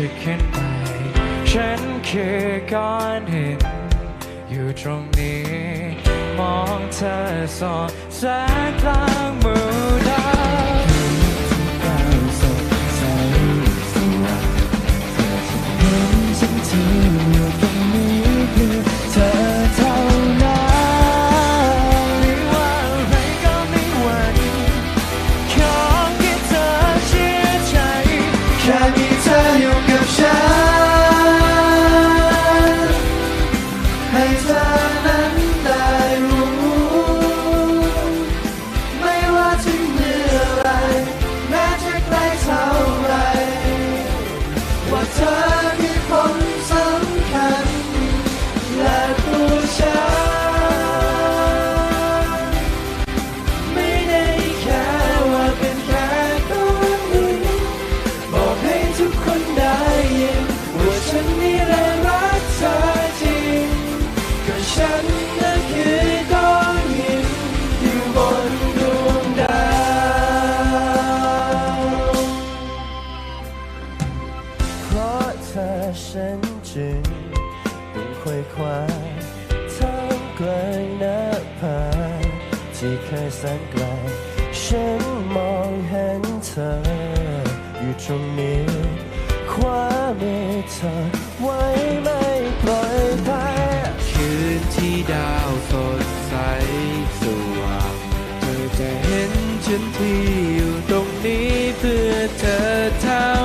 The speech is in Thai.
จะขึ้นไป ฉันคือก้อนหิน อยู่ตรงนี้ มองเธอสองแสงกลางมือ ธอฉันจึงต้องคอยคว้าท่ามกลางหน้าผาที่เคยแสนไกล ฉันมองเห็นเธอ อยู่ตรงนี้คว้ามือเธอไว้ไม่ปล่อยไปคืนที่ดาวสดใสสว่างเธอจะเห็นฉันที่อยู่ตรงนี้เพื่อเธอเท่า